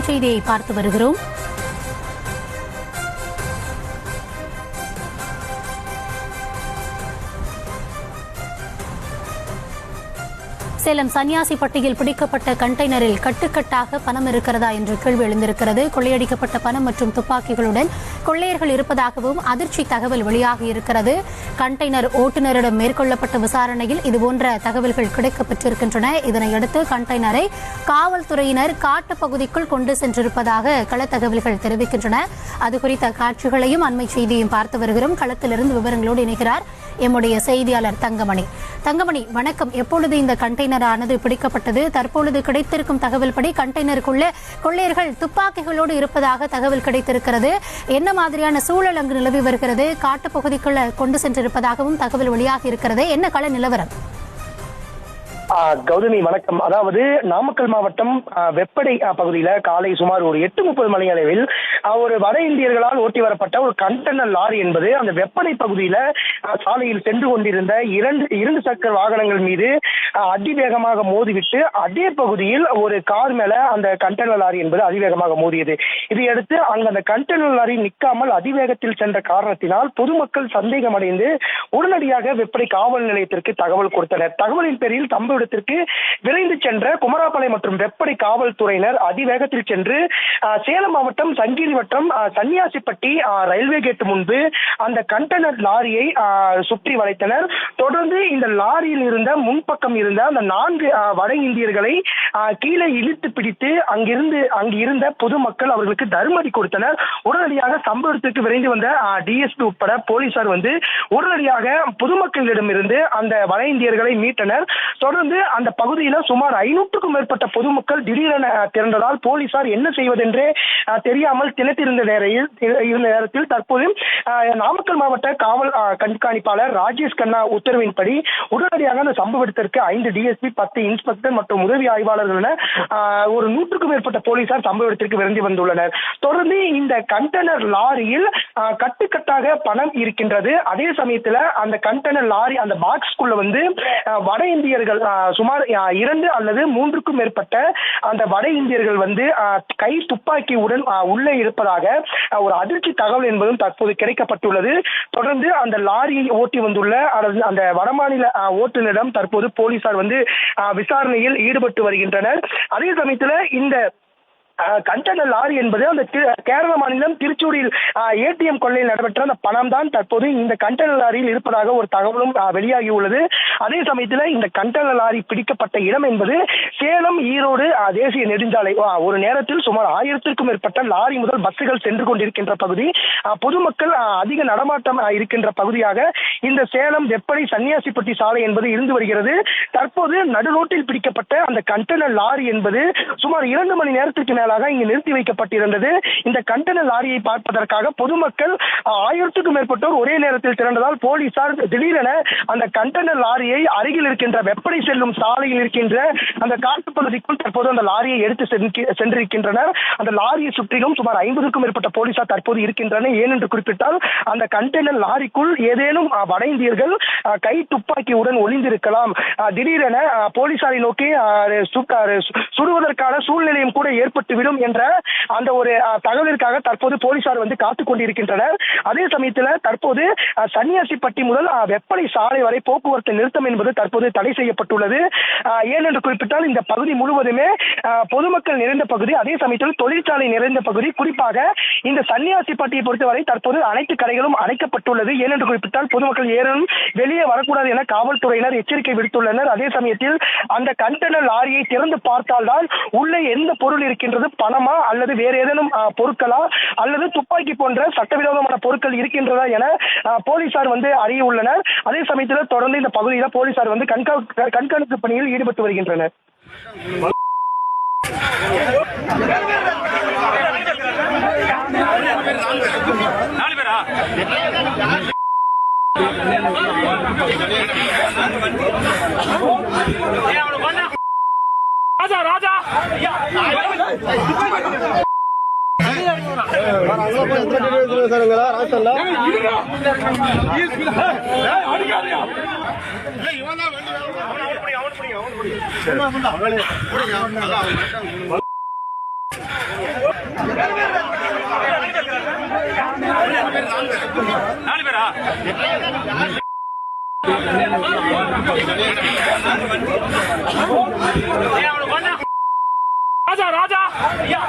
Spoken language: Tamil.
அண்மை செய்தியை பார்த்து வருகிறோம். சேலம் சன்னியாசிப்பட்டியில் பிடிக்கப்பட்ட கண்டெய்னரில் கட்டுக்கட்டாக பணம் இருக்கிறதா என்ற கேள்வி எழுந்திருக்கிறது. கொள்ளையடிக்கப்பட்ட பணம் மற்றும் துப்பாக்கிகளுடன் கொள்ளையர்கள் இருப்பதாகவும் அதிர்ச்சி தகவல் வெளியாகி இருக்கிறது. கண்டெய்னர் ஓட்டுநரிடம் மேற்கொள்ளப்பட்ட விசாரணையில் இதுபோன்ற தகவல்கள் கிடைக்கப்பெற்றிருக்கின்றன. இதனையடுத்து கண்டெய்னரை காவல்துறையினர் காட்டுப் பகுதிக்குள் கொண்டு சென்றிருப்பதாக களத்தகவல்கள் தெரிவிக்கின்றன. அது குறித்த காட்சிகளையும் அண்மை செய்தியும் பார்த்து வருகிறோம். களத்திலிருந்து விவரங்களோடு இணைகிறார் எம்முடைய செய்தியாளர் தங்கமணி. தங்கமணி வணக்கம். எப்பொழுது இந்த கண்டெய்னர் கண்டெய்னரானது பிடிக்கப்பட்டது. தற்பொழுது கிடைத்திருக்கும் தகவல் படி கண்டெய்னருக்குள்ள கொள்ளையர்கள் துப்பாக்கிகளோடு இருப்பதாக தகவல் கிடைத்திருக்கிறது. என்ன மாதிரியான சூழல் அங்கு நிலவி வருகிறது? காட்டுப்பகுதிக்குள்ள கொண்டு சென்றிருப்பதாகவும் தகவல் வெளியாகி இருக்கிறது. என்ன கள நிலவரம்? கௌதமி வணக்கம். அதாவது நாமக்கல் மாவட்டம் வெப்படை பகுதியில காலை சுமார் ஒரு எட்டு முப்பது மணி அளவில் ஒரு வட இந்தியர்களால் ஓட்டி வரப்பட்ட ஒரு கண்டெய்னர் லாரி என்பது அந்த வெப்படை பகுதியில சாலையில் சென்று கொண்டிருந்த இரண்டு இரண்டு சக்கர வாகனங்கள் மீது அதிவேகமாக மோதிவிட்டு அதே பகுதியில் ஒரு கார் மேல அந்த கண்டெய்னர் லாரி என்பது அதிவேகமாக மோதியது. இதையடுத்து அங்க அந்த கண்டெய்னர் லாரி நிற்காமல் அதிவேகத்தில் சென்ற காரணத்தினால் பொதுமக்கள் சந்தேகம் அடைந்து உடனடியாக வெப்படை காவல் நிலையத்திற்கு தகவல் கொடுத்தனர். தகவலின் பேரில் சம்பவ இடத்திற்கு விரைந்து சென்ற குமராபாளையம் மற்றும் வெப்படை காவல்துறையினர் அதிவேகத்தில் சென்று ஆஹ், சேலம் மாவட்டம் சங்கிரி வட்டம் சன்னியாசிப்பட்டி ஆஹ், ரயில்வே கேட் முன்பு அந்த கண்டெய்னர் லாரியை ஆஹ், சுற்றி வளைத்தனர். தொடர்ந்து இந்த லாரியில் இருந்த முன்பக்கம் இருந்த அந்த நான்கு வட இந்தியர்களை கீழே இழுத்து பிடித்து அங்கிருந்து அங்கிருந்த பொதுமக்கள் அவர்களுக்கு தருமதி கொடுத்தனர். உடனடியாக சம்பவத்திற்கு விரைந்து வந்த டிஎஸ்பி உட்பட போலீசார் வந்து உடனடியாக பொதுமக்களிடமிருந்து அந்த வட இந்தியர்களை மீட்டனர். தொடர்ந்து அந்த பகுதியில சுமார் ஐநூற்றுக்கும் மேற்பட்ட பொதுமக்கள் திடீரென திரண்டதால் போலீசார் என்ன செய்வதென்றே தெரியாமல் திணத்திருந்த நேரையில் இருந்த நேரத்தில் தற்போது நாமக்கல் மாவட்ட காவல் கண்காணிப்பாளர் ராஜேஷ் கண்ணா உத்தரவின்படி உடனடியாக அந்த சம்பவ இடத்திற்கு ஐந்து டிஎஸ்பி பத்து இன்ஸ்பெக்டர் மற்றும் உதவி ஆய்வாளர் காவலர்கள் என ஒரு நூற்றுக்கும் மேற்பட்ட போலீசார் சம்பவ இடத்திற்கு விரைந்து வந்துள்ளனர். தொடர்ந்து இந்த கண்டெய்னர் லாரியில் கட்டுக்கட்டாக பணம் இருக்கின்றது. அதே சமயத்துல அந்த கண்டெய்னர் லாரி அந்த பாக்ஸ்குள்ள வந்து வட இந்தியர்கள் சுமார் இரண்டு அல்லது மூன்றுக்கும் மேற்பட்ட அந்த வட இந்தியர்கள் வந்து கை துப்பாக்கியுடன் உள்ளே இருப்பதாக ஒரு அதிர்ச்சி தகவல் என்பதும் தற்போது கிடைக்கப்பட்டுள்ளது. தொடர்ந்து அந்த லாரியை ஓட்டி வந்துள்ள அந்த வடமாநில ஓட்டுநரிடம் தற்போது போலீசார் வந்து விசாரணையில் ஈடுபட்டு வருகின்றனர். வருகின்றனர் அதே சமயத்துல இந்த கண்டன லாரி என்பது அந்த கேரள மாநிலம் திருச்சூரில் ஏடிஎம் கொள்ளையில் நடைபெற்ற அந்த பணம் தான் தற்போது இந்த கண்டன லாரியில் இருப்பதாக ஒரு தகவலும் வெளியாகி உள்ளது அதே சமயத்தில் இந்த கண்டன லாரி பிடிக்கப்பட்ட இடம் என்பது சேலம் ஈரோடு தேசிய நெடுஞ்சாலை ஒரு நேரத்தில் சுமார் ஆயிரத்திற்கும் மேற்பட்ட லாரி முதல் பஸ்ஸுகள் சென்று கொண்டிருக்கின்ற பகுதி பொதுமக்கள் அதிக நடமாட்டம் இருக்கின்ற பகுதியாக இந்த சேலம் வெப்படை சன்னியாசிப்பட்டி சாலை என்பது இருந்து வருகிறது. தற்போது நடுரோட்டில் பிடிக்கப்பட்ட அந்த கண்டெய்னர் லாரி என்பது சுமார் இரண்டு மணி நேரத்திற்கு மேலாக இங்கு நிறுத்தி வைக்கப்பட்டிருந்தது. இந்த கண்டெய்னர் லாரியை பார்ப்பதற்காக பொதுமக்கள் ஆயிரத்துக்கும் மேற்பட்டோர் ஒரே நேரத்தில் திரண்டதால் போலீசார் திடீரென அந்த கண்டெய்னர் லாரியை அருகில் இருக்கின்ற வெப்படை செல்லும் சாலையில் இருக்கின்ற அந்த காட்டு பகுதிக்குள் தற்போது அந்த லாரியை எடுத்து சென்றிருக்கின்றனர். அந்த லாரியை சுற்றிலும் சுமார் ஐம்பதுக்கும் மேற்பட்ட போலீசார் தற்போது இருக்கின்றனர் ஏனென்று குறிப்பிட்டால் அந்த கண்டெய்னர் லாரிக்குள் ஏதேனும் வட இந்தியர்கள் கை துப்பாக்கியுடன் ஒளிந்திருக்கலாம். திடீரென போலீசாரை நோக்கி சுடுவதற்கான சூழ்நிலையும் கூட ஏற்பட்டுவிடும் என்ற அந்த ஒரு தகவலிற்காக தற்போது போலீசார் வந்து காத்துக் கொண்டிருக்கின்றனர். அதே சமயத்தில் தற்போது சன்னியாசிப்பட்டி முதல் அஹ், வெப்படை சாலை வரை போக்குவரத்து நிறுத்தம் என்பது தற்போது தடை செய்யப்பட்டுள்ளது. ஏனென்று குறிப்பிட்டால் இந்த பகுதி முழுவதுமே பொதுமக்கள் நிறைந்த பகுதி. அதே சமயத்தில் தொழிற்சாலை நிறைந்த பகுதி. குறிப்பாக இந்த சன்னியாசிப்பட்டியை பொறுத்தவரை தற்போது அனைத்து கடைகளும் அடைக்கப்பட்டுள்ளது ஏனென்று குறிப்பிட்டால் பொதுமக்கள் ஏறும் வெளியே வரக்கூடாது என காவல்துறையினர் எச்சரிக்கை விடுத்துள்ளனர். அதே சமயத்தில் அந்த கண்டெய்னர் லாரியை திறந்து பார்த்தால்தான் உள்ளே எந்த பொருள் இருக்கின்றது? பணமா அல்லது வேறு ஏதேனும் பொருட்களா? அல்லது துப்பாக்கி போன்ற சட்டவிரோதமான பொருட்கள் இருக்கின்றதா என போலீசார் வந்து அறிய உள்ளனர் அதே சமயத்தில் தொடர்ந்து இந்த பகுதியில் போலீசார் வந்து கண்காணிப்பு பணியில் ஈடுபட்டு வருகின்றனர். நாலு பேரா? ராஜா ராஜா நாலு ராஜா ராஜா ஐயா